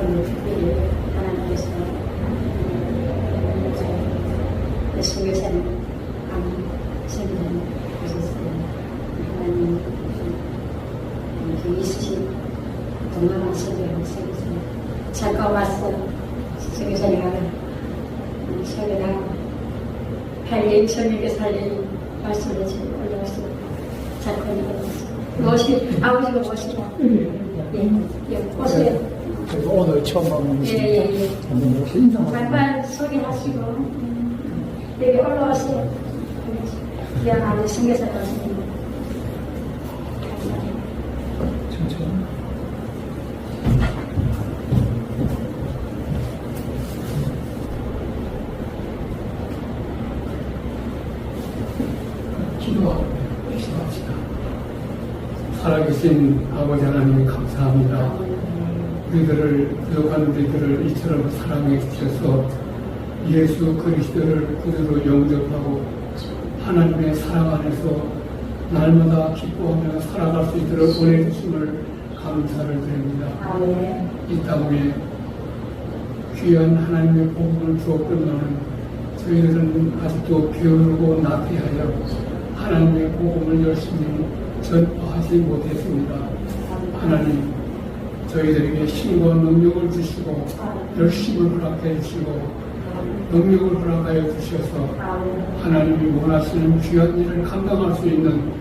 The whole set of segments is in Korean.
오늘 특별히 하나님께서 음, 안 생기는 오셨어요. 하나님 이렇게 있으신 동남아 세계를 생겼어요. 잠깐 왔어. 세교사님가 설교하고 할일 저녁에 살릴 말씀을 지금 올라왔어. 잠깐 올라왔어. 무 엇이 아버지가 무엇이냐? 예, 예, 오세요. 그래서 오늘 처음 만나는 예, 예, 예. 한번 혹시 인사만 잠깐 소개하시고 여기 올라오세요. 귀한 아버지 생겨서 왔습니다. 천천히 기도하고 기도합시다. 살아계신 아버지 하나님 감사합니다. 우리들을 부족한 우리들을 이처럼 사랑해 주셔서 예수 그리스도를 구주로 영접하고 하나님의 사랑 안에서 날마다 기뻐하며 살아갈 수 있도록 보내주심을 감사를 드립니다. 아멘. 이 땅에 귀한 하나님의 복음을 주었건만은 저희들은 아직도 게으르고 나태하여 하나님의 복음을 열심히 전파하지 못했습니다. 하나님, 저희들에게 힘과 능력을 주시고 열심을 허락해 주시고 능력을 허락하여 주셔서 하나님이 원하시는 귀한 일을 감당할 수 있는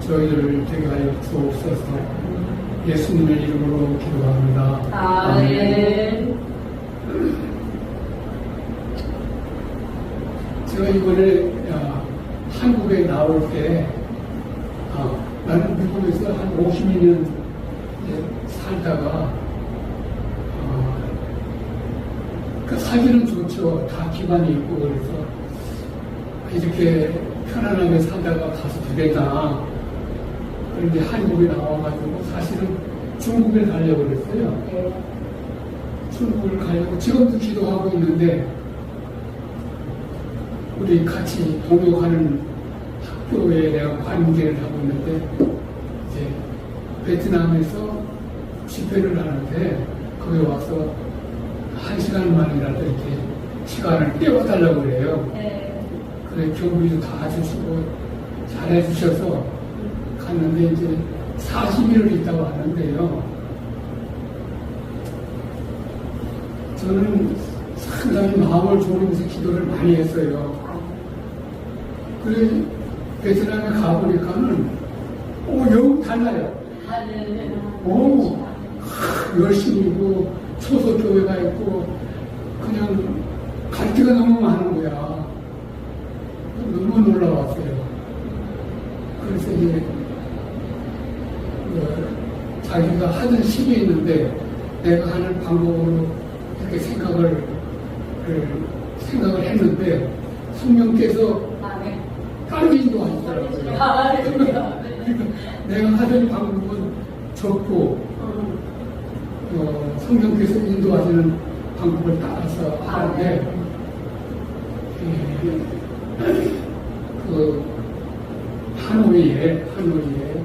저희들을 되게 하여 주옵소서 예수님의 이름으로 기도합니다. 아멘. 제가 이번에 아, 한국에 나올 때 아, 나는 미국에서 한 52년 살다가 아, 그 사진은 좋죠. 다 기반이 있고 그래서 이렇게 편안하게 살다가 가서 되겠다. 그런데 한국에 나와가지고 사실은 중국에 가려고 그랬어요. 예. 중국을 가려고 지금도 기도하고 있는데 우리 같이 동역하는 학교에 내가 관계를 하고 있는데 이제 베트남에서 집회를 하는데 거기 와서 한 시간만이라도 이렇게 시간을 떼어달라고 그래요. 예. 그래 경비도 다 주시고 잘해 주셔서 갔는데 이제 40일을 있다 왔는데요. 저는 상당히 마음을 졸이면서 기도를 많이 했어요. 그래 베트남에 가보니까는 오 영 달라요. 오 하, 열심히고 소속교회가 있고 그냥 갈 데가 너무 많은 거야. 너무 놀라웠어요. 그래서 이제 어, 자기가 하던 식이 있는데 내가 하는 방법으로 이렇게 생각을 그, 생각을 했는데 성령께서 아멘. 다르게 인도하 내가 하던 방법은 적고 어, 성령께서 인도하시는 방법을 따라서 하는데 예, 그 하노이에 하노이에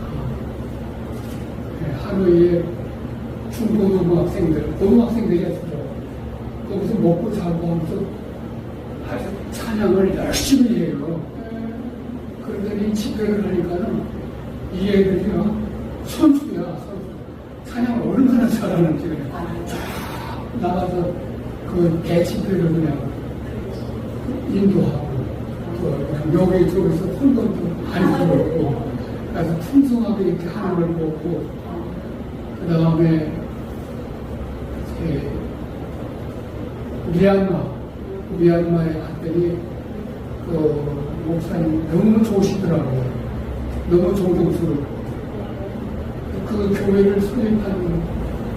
어, 예, 하노이에 중고등학생들 고등학생들이었어요. 거기서 먹고 자고 하면서 아주 찬양을 열심히 해요. 그러더니 집회를 하니까는 이 애들이요 선수야 선수 찬양을 얼마나 잘하는지 그냥 쫙 나가서 그 대집회를 그냥 인도하고 그 그냥 여기 저기서 혼돈도 많이 들었고 그래서 풍성하게 이렇게 걸 보고 그 다음에 미얀마 미얀마에 갔더니 그 목사님 너무 좋으시더라고요. 너무 존경스럽고 그 교회를 설립한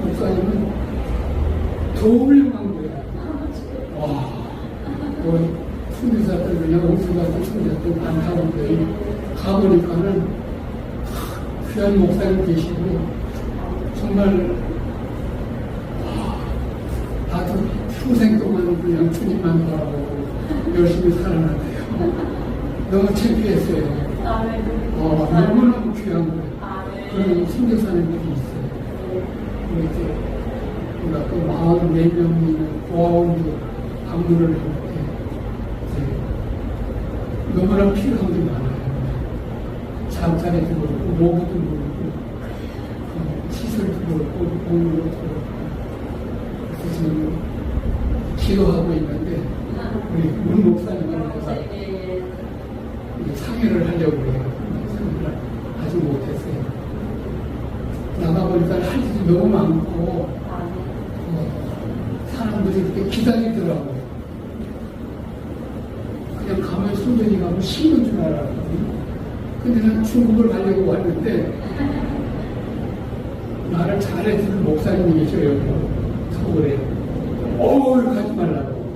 목사님은 더 훌륭한 거예요. 와, 그 순교자들 그냥 옥수 같은 순교자들 많다는데 가보니까는 하, 귀한 목사님 계시고 정말 와, 나도 평생 동안 그냥 주님만 바라보고 열심히 살았는데요. 너무 창피했어요. 어, 너무너무 귀한 거예요. 그런 선교사님들이 있어요. 이렇게 우리가 또 네 있는 고아원도 방문을 했는데 이제 너무나 필요한 게 많아요. 잠자리도 그렇고 모기도 그렇고 어, 시설도 그렇고 공부도 그렇고 그래서 지금 기도하고 있는데 우리 문 목사님을 해서 상의를 하려고 해요. 상의를 아직 못했어요. 나가보니까 할 일이 너무 많고 기다리더라고요. 그냥 가면 순전히 가면 쉬는 줄 알았거든요. 근데 난 중국을 가려고 왔는데 나를 잘해줄 목사님이 계셔요. 서울에. 어우 가지 말라고.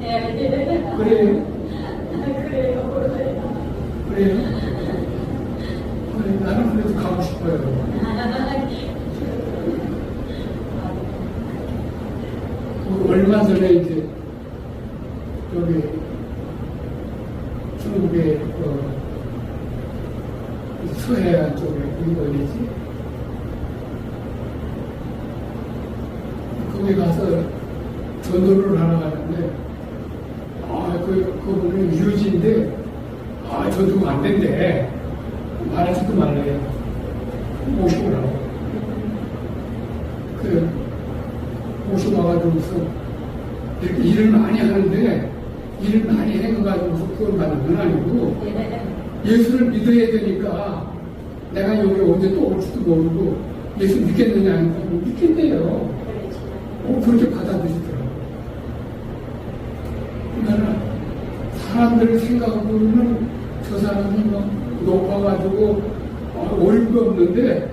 그래요? 그래요? 그래, 나는 그래도 가고 싶어요. 그 얼마 전에 이제 여기 중국의 그 서해안 쪽에 그게 어디지? 거기 가서 전도를 하러 가는데 아, 그, 그분은 유지인데 아, 전도가 안 된대. 말하지도 말래요. 모시고라고. 그, 모시고 와가지고서 이렇게 일을 많이 하는데 일을 많이 해가지고서 그걸 받는 건 아니고 예수를 믿어야 되니까 내가 여기 언제 또 올지도 모르고 예수 믿겠느냐 하니까 믿겠대요. 어, 그렇게 받아들이더라고. 그러면 사람들 생각으로는 저 사람이 뭐 높아가지고 어, 어림도 없는데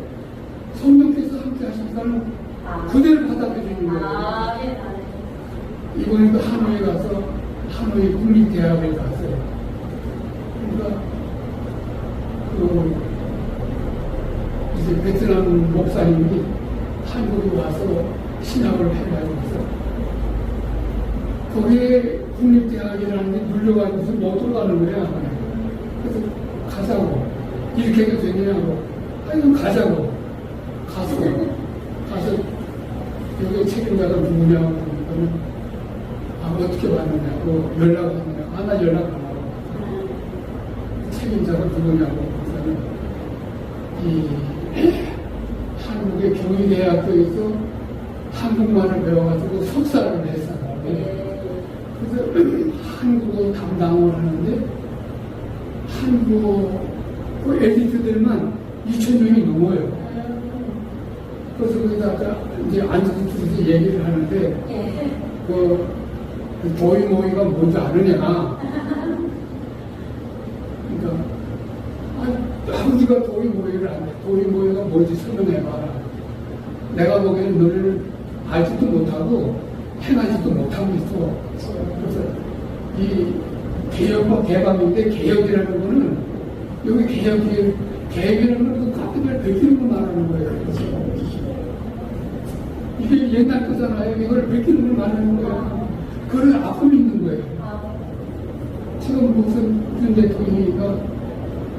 성령께서 함께 하시니까는 그대로 받아들이는 거예요. 이번에도 하노이 가서 하노이 국립대학을 갔어요. 그러니까 그 이제 베트남 목사님이 한국에 와서 신학을 해가지고서 거기에 국립대학이라는 게 물려가지고서 못 들어가는 거야. 그래서 가자고. 이렇게 해도 되냐고. 아니, 가자고. 가서, 가서, 여기 책임자가 누구냐고 그러니까는, 아, 어떻게 왔느냐고, 연락하느냐. 아, 나 연락 안 하고. 책임자가 누구냐고. 그래서는, 이, 한국의 경희대학교에서 한국말을 배워가지고 석사를 했어요. 그래서 한국어 담당을 하는데 한국어 그 엘리트들만 2천 명이 넘어요. 그래서 거기다가 이제 앉아서 얘기를 하는데 그, 그 도이 모이가 뭔지 아느냐. 그러니까 아, 아버지가 도이 모이를 안 해. 도이 모이가 뭔지 설명해봐라. 내가 보기에는 너를 알지도 못하고 행하지도 못하고 있어. 그래서 이 개혁과 개방인데 개혁이라는 거는 여기 개혁이 개혁이라는 건그 카피를 베끼는 거 말하는 거예요. 그래서 이게 옛날 거잖아요. 이걸 베끼는 걸 말하는 거예요. 그런 아픔이 있는 거예요. 지금 무슨 윤 대통령이가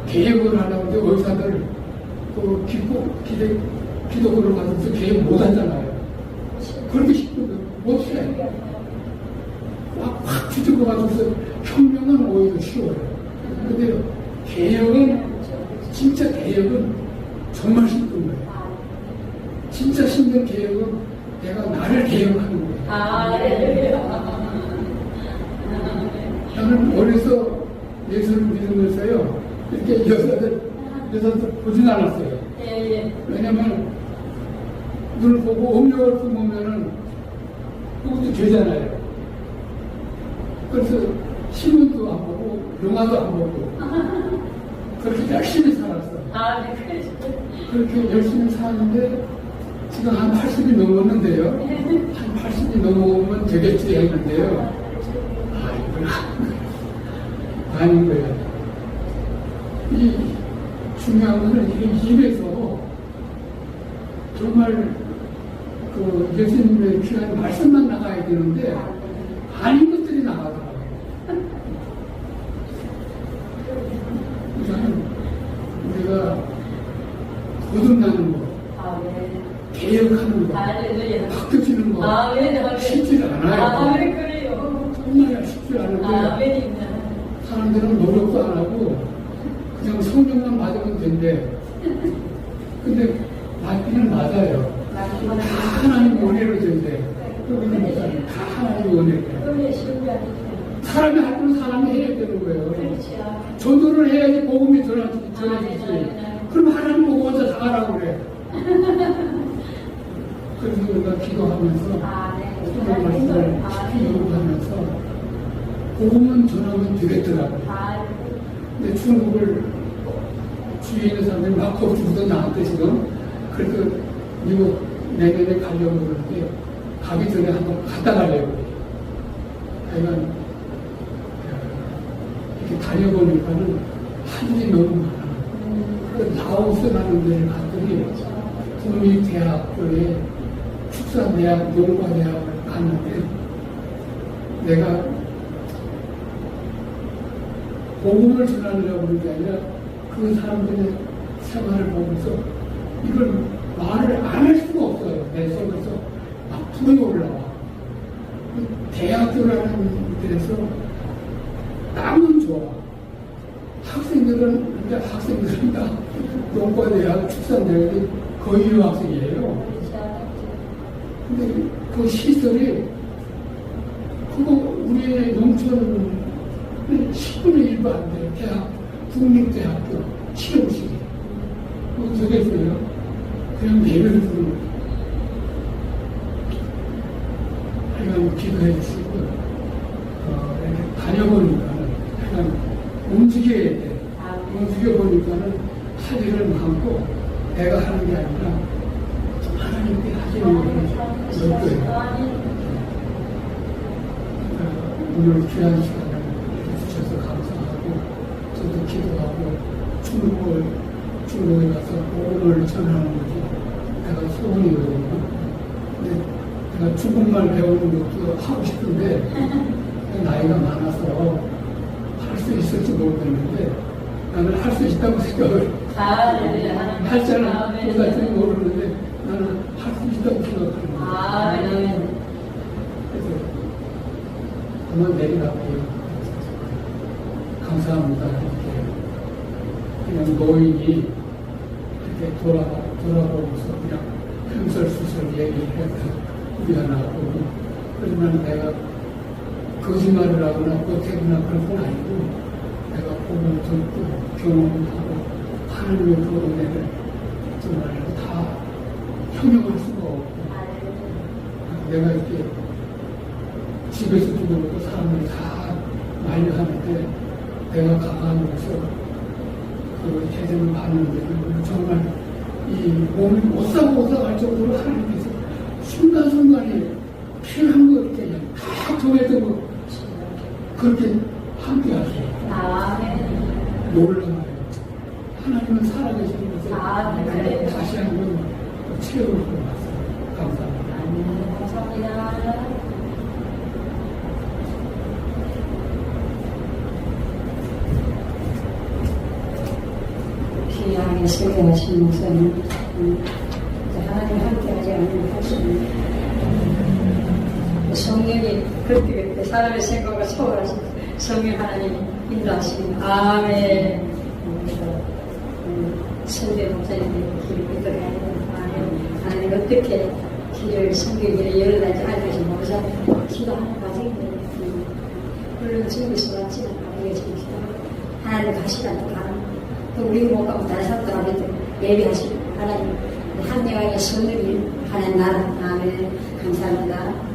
개혁을 하려는데 의사들 그 기도 기대 기도를 받으면서 개혁 못 하잖아요. 그렇게 쉽거든. 못해. 막, 확 뒤집어 가지고서 혁명은 오히려 쉬워요. 근데 개혁은, 진짜 개혁은 정말 힘든 거예요. 진짜 힘든 개혁은 내가 나를 개혁하는 거예요. 나는 어려서 예수를 믿으면서요, 이렇게 여자들, 여자들 보진 않았어요. 왜냐면, 눈을 보고 음력을 품으면은, 그것도 죄잖아요. 그래서 신문도 안 보고, 영화도 안 보고, 그렇게 열심히 살았어요. 그렇게 열심히 사는데, 지금 한 80이 넘었는데요. 한 80이 넘어오면 되겠지 했는데요. 아, 이건 아닌 거예요. 이 중요한 것은 이게 입에서 정말 그 예수님의 귀한 말씀만 나가야 되는데 아닌 것들이 나가더라고요. 우리가 거듭나는 거, 개혁하는 거, 바뀌어지는 거, 아멘, 그래요. 정말 쉽지 않은데 아멘입니다. 사람들은 노력도 안 하고 그냥 성경만 맞으면 된대. 근데 맞기는 맞아요. 다 하나님 원해로 다 하나님 아니죠. 사람이 할 거는 사람이 해야 되는 거예요. 전도를 해야지 복음이 전해지지. 그럼 하나님 보고 먼저 다 하라고 그래. 그래서 우리가 기도하면서 아, 네. 하나님 말씀을. 연구하면서 복음은 전하면 되겠더라고요. 아, 근데 중국을 주위에 있는 사람들이 막 겁주고도 나한테 지금 그래서 미국 내년에 가려고 그러는데 가기 전에 한번 갔다 가려고 하여간 어, 이렇게 다녀보니까는 한 일이 너무 많아. 그 라오스라는 데를 갔더니 국립대학교에 축산대학, 농과대학을 갔는데 내가 복음을 전하려고 그런 게 아니라 그 사람들의 생활을 보면서 이걸 말을 안 할 수가 없어요. 내 속에서 막 불이 올라와. 그 대학교라는 데서 땀은 좋아. 학생들은, 이제 학생들은 다 농과대학, 축산대학이 거의 유학생이에요. 근데 그 시설이 그거 우리 농촌 10분의 1도 안 돼요. 대학, 국립대학교 실험실이. 그거 되겠어요. 그냥 예배를 거예요. 하여간 기도해 주시고, 어, 다녀보니까는, 하여간 움직여야 돼. 움직여보니까는 할 일을 많고, 내가 하는 게 아니라 하나님께 하시는 일을 느껴요. 어, 오늘 귀한 시간을 주셔서 감사하고 저도 기도하고 중국을 중국에 가서 복음을 전하는 것이 내가 소원이거든요. 근데 내가 중국말 배우는 것도 하고 싶은데 나이가 많아서 할 수 있을지 모르겠는데 나는 할 수 있다고 생각을 아, 네. 할 줄은 아, 네. 모르는데 나는 할 수 있다고 생각하는 거예요. 아, 네. 그래서 한번 내리갈게요. 감사합니다. 이렇게 그냥 노인이 이렇게 돌아 돌아보면서 그냥 횡설수설 얘기를 해서 미안하고 그러면 내가 거짓말을 하거나 보태거나 그런 건 아니고 내가 보면 듣고 경험하고 하나님의 그 은혜를 정말 다 형용할 수가 없고 내가 이렇게 집에서 죽어놓고 사람들이 다 말려하는데 내가 가만히서 그 제대로 봤는데 정말 이 몸이 오싹오싹할 정도로 하나님께서 순간순간에 필요한 거 이렇게 그냥 다 정해두고 그렇게 함께 하세요. 아, 네. 놀라워요. 하나님은 살아계시는 것을 아, 네. 내가 다시 한번 체험을 하고 왔어요. 감사합니다. 감사합니다. 귀하게 설교하신 목사님, 할수 없는 성령이 그때 그때 사람의 생각을 초월하신 성령 하나님 인도하시는 아멘. 음, 선대 목사님의 길을 믿어가야 아멘. 하나님 어떻게 길을 성경에 열어달지 알려주시 목사님 기도하는 과정인데 음, 물론 준비서 왔지만 알려주신 기도 하나님 가시라고 가는 또 우리 못 가면 다른 사람도 예비하시고 하나님 한 명의 선을 하는 나라 아멘 감사합니다.